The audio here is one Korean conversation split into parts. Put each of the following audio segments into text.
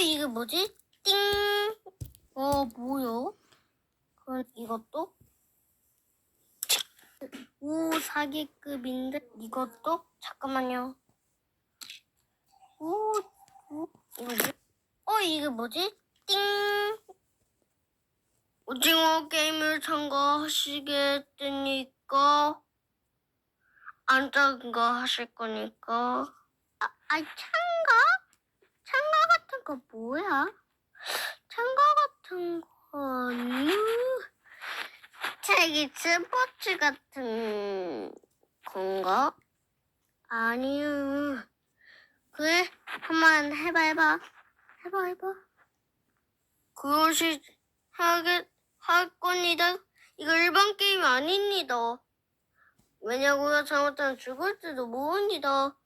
이게 뭐지? 띵. 어, 뭐요? 그럼 이것도? 오, 사기급인데 이것도? 잠깐만요. 오, 오, 이거 뭐? 어, 이게 뭐지? 띵. 오징어 게임을 참가하시겠습니까? 안 참가하실 거니까. 아, 아이, 참 가? 참가 같은 거 뭐야? 참가 같은 건 책이 스포츠 같은 건가? 아니요. 그래, 한번 해봐, 해봐. 해봐, 해봐. 그것이 하겠, 할 겁니다. 이거 일반 게임 아닙니다. 왜냐고요? 잘못하면 죽을지도 모릅니다.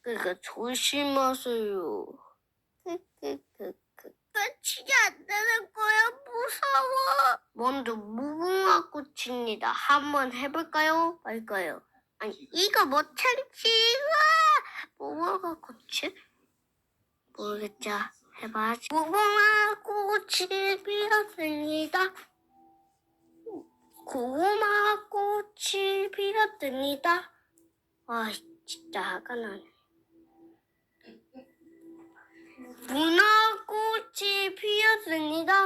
그러니까 조심하세요. 끝이 안 되는 거야. 무서워. 먼저 무궁화 꽃입니다. 한번 해볼까요? 말까요? 아니 이거 못 참지. 무궁화 꽃이? 모르겠죠. 해봐야지. 무궁화 꽃이 피었습니다. 고구마 꽃이 피었습니다. 와, 진짜 화가 나네. 문화꽃이 피었습니다.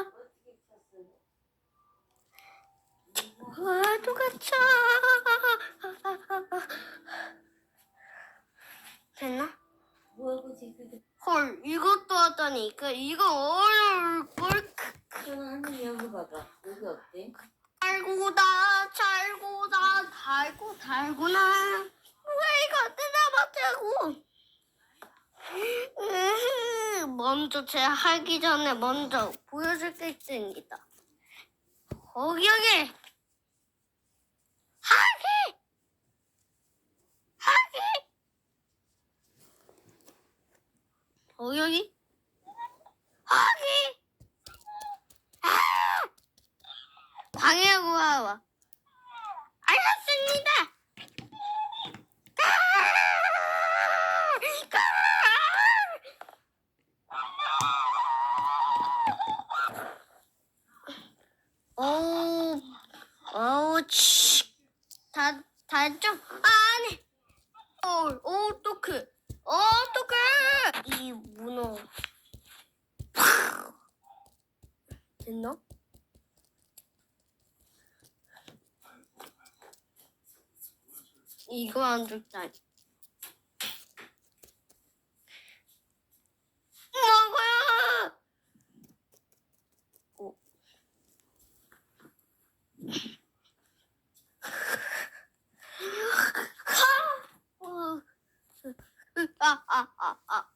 와, 똑같아. 됐나? 헐, 이것도 하다니까 이거 어려울 걸. 하는 여기 봐봐. 여기 어때? 달고다, 잘고다, 달고, 달구나. 왜 이거 뜯어봤자고? 먼저 제가 하기 전에 먼저 보여줄 게 있습니다. 거기 여기 하기! 하기! 거기 여기 하기 아! 방해하고 와와 알았습니다. 어우, 치. 다, 다 했죠? 아니. 어, 어떡해. 어떡해. 이 문어. 됐나? 이거 안 죽다. 먹어요! 오. 어. 아, 아, 아, 아.